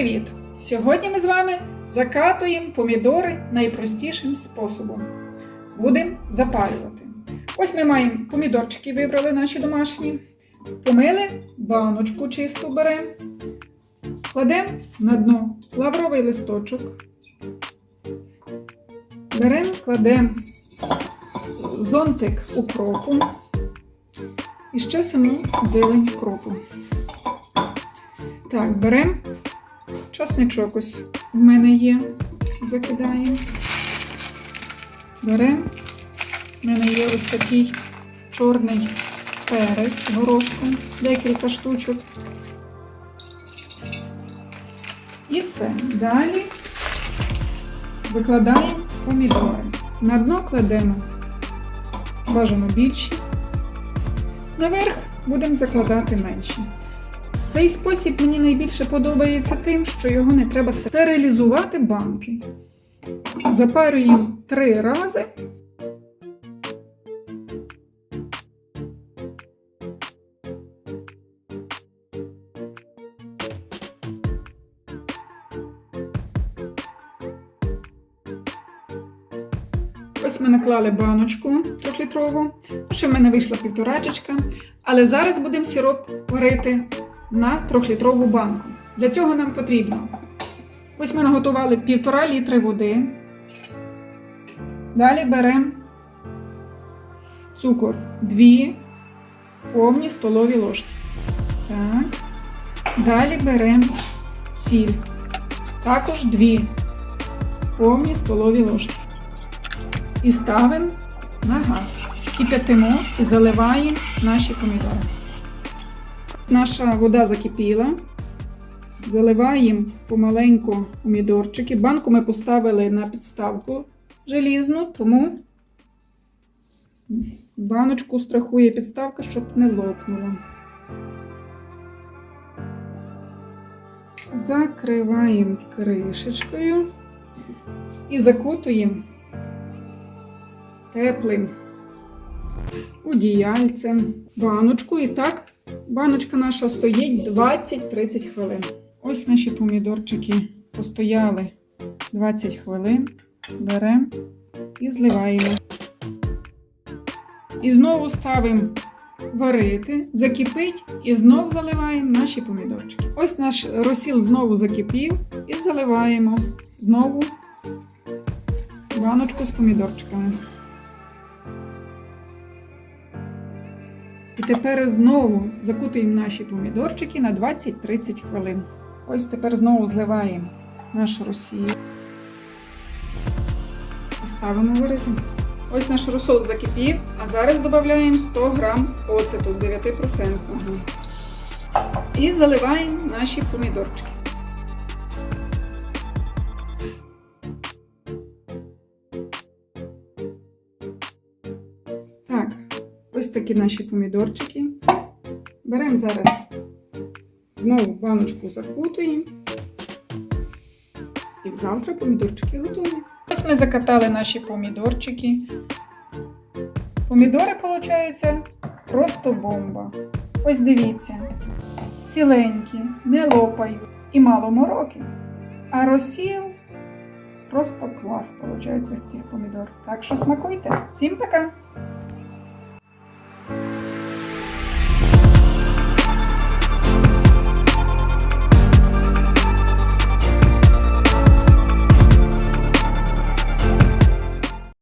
привіт! Сьогодні ми з вами закатуємо помідори найпростішим способом. Будемо запалювати. Ось ми маємо помідорчики, вибрали наші домашні. Помили, баночку чисту беремо, кладемо на дно лавровий листочок. Беремо, кладемо зонтик укропу і ще саму зелень укропу. Так, беремо часничок ось в мене є. Закидаємо. Беремо. В мене є ось такий чорний перець горошком, декілька штучок. І все. Далі викладаємо помідори. На дно кладемо бажано більші. Наверх будемо закладати менші. Цей спосіб мені найбільше подобається тим, що його не треба стерилізувати банки. Запарюємо три рази. Ось ми наклали баночку трьохлітрову. Ще в мене вийшла півторачечка. Але зараз будемо сироп варити на трьохлітрову банку. Для цього нам потрібно. Ось ми наготували півтора літри води. Далі беремо цукор 2 повні столові ложки. Так. Далі беремо сіль. Також 2 повні столові ложки. І ставимо на газ. Кип'ятимо і заливаємо наші помідори. Наша вода закипіла. Заливаємо помаленьку помідорчики. Банку ми поставили на підставку желізну, тому баночку страхує підставка, щоб не лопнула. Закриваємо кришечкою і закутуємо теплим одіяльцем баночку. І так баночка наша стоїть 20-30 хвилин. Ось наші помідорчики постояли 20 хвилин. Беремо і зливаємо. І знову ставимо варити, закипить і знову заливаємо наші помідорчики. Ось наш розсіл знову закипів і заливаємо знову баночку з помідорчиками. І тепер знову закутуємо наші помідорчики на 20-30 хвилин. Ось тепер знову зливаємо наш росію І ставимо варити. Ось наш русол закипів, а зараз додаємо 100 г оцету 9%. І заливаємо наші помідорчики. Такі наші помідорчики. Беремо зараз знову баночку закутуємо. І завтра помідорчики готові. Ось ми закатали наші помідорчики. Помідори, виходить, просто бомба. Ось дивіться. Ціленькі, не лопають і мало мороки. А розсіл просто клас, виходить, з цих помідор. Так що смакуйте. Всім пока!